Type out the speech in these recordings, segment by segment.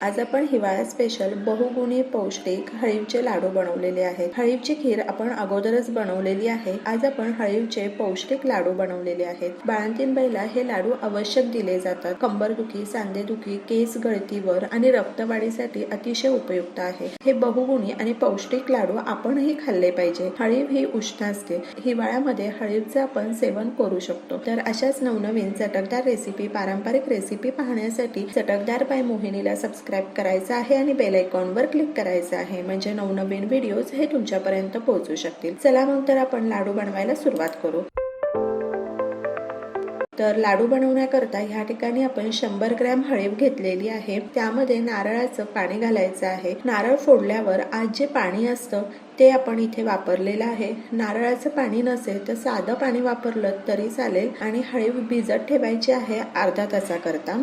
आज आपण हिवाळा स्पेशल बहुगुणी पौष्टिक हळीवचे लाडू बनवलेले आहेत. हळीवची खीर आपण अगोदरच बनवलेली आहे. आज आपण हळीवचे पौष्टिक लाडू बनवलेले आहेत. बाळंतीन बैला हे लाडू आवश्यक दिले जातात. कंबरदुखी सांधेदुखी केस गळतीवर आणि रक्तवाढीसाठी अतिशय उपयुक्त आहे. हे बहुगुणी आणि पौष्टिक लाडू आपणही खाल्ले पाहिजे. हळीव ही उष्ण असते. हिवाळ्यामध्ये हळीवचे आपण सेवन करू शकतो. तर अशाच नवनवीन चटकदार रेसिपी पारंपरिक रेसिपी पाहण्यासाठी चटकदार बाय मोहिनीला सबस्क्राईब करायचं आहे आणि बेल आयकॉनवर क्लिक करायचं आहे. म्हणजे नवनवीन व्हिडिओज हे तुमच्यापर्यंत पोहोचू शकतील. चला मग तर आपण लाडू बनवायला सुरुवात करू. तर लाडू बनवण्याकरता ह्या ठिकाणी आपण शंभर ग्रॅम हळीव घेतलेली आहे. त्यामध्ये नारळाचं पाणी घालायचं आहे. नारळ फोडल्यावर आज जे पाणी असतं ते आपण इथे वापरलेलं आहे. नारळाचं पाणी नसेल तर साधं पाणी वापरलं तरी चालेल आणि हळीव भिजत ठेवायची आहे अर्धा तासाकरता.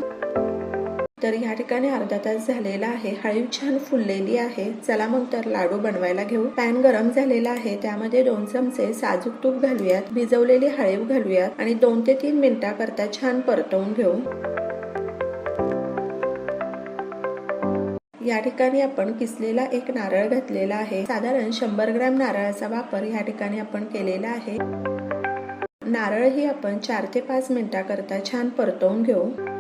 तर ह्या ठिकाणी अर्धा तास झालेला आहे. हळीव छान फुललेली आहे. चला मग तर लाडू बनवायला घेऊ. पॅन गरम झालेला आहे. त्यामध्ये दोन चमचे साजूक तूप घालूयात. भिजवलेली हळीव घालूयात. आणि दोन ते तीन मिनिटाकरता छान परतवून घेऊ. या ठिकाणी आपण किसलेला एक नारळ घातलेला आहे. साधारण शंभर ग्रॅम नारळाचा वापर या ठिकाणी आपण केलेला आहे. नारळ ही आपण चार ते पाच मिनिटाकरता छान परतवून घेऊ.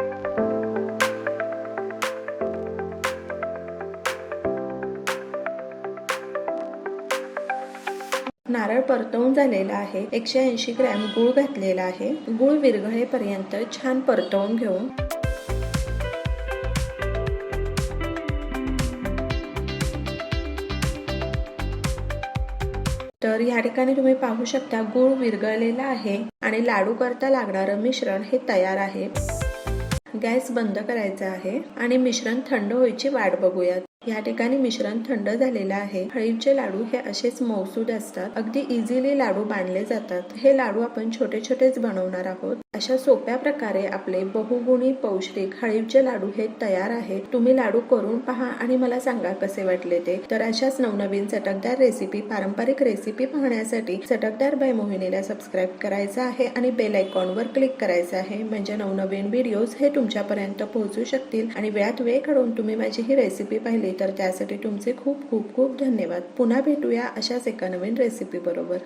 नारळ परतवून झालेला आहे. एकशे ऐंशी ग्रॅम गूळ घातलेला आहे. गूळ विरघळेपर्यंत छान परतवून घेऊन. तर या ठिकाणी तुम्ही पाहू शकता गूळ विरघळलेला आहे आणि लाडू करता लागणारं मिश्रण हे तयार आहे. गॅस बंद करायचा आहे आणि मिश्रण थंड व्हायची वाट बघूयात. या ठिकाणी मिश्रण थंड झालेलं आहे. हळीवचे लाडू हे असेच मौसूद असतात. अगदी इझिली लाडू बांधले जातात. हे लाडू आपण छोटे छोटेच बनवणार आहोत. अशा सोप्या प्रकारे आपले बहुगुणी पौष्टिक हळीवचे लाडू हे तयार आहे. तुम्ही लाडू करून पहा आणि मला सांगा कसे वाटले ते. तर अशाच नवनवीन चटकदार रेसिपी पारंपरिक रेसिपी पाहण्यासाठी चटकदार बाय मोहिनीला सबस्क्राईब करायचं आहे आणि बेल आयकॉनवर क्लिक करायचं आहे. म्हणजे नवनवीन व्हिडिओज हे तुमच्यापर्यंत पोहोचू शकतील आणि वेळात वेळ काढून तुम्ही माझी ही रेसिपी पाहिली. तर त्यासाठी तुमचे खूप खूप खूप धन्यवाद. पुन्हा भेटूया अशाच एका नवीन रेसिपी बरोबर.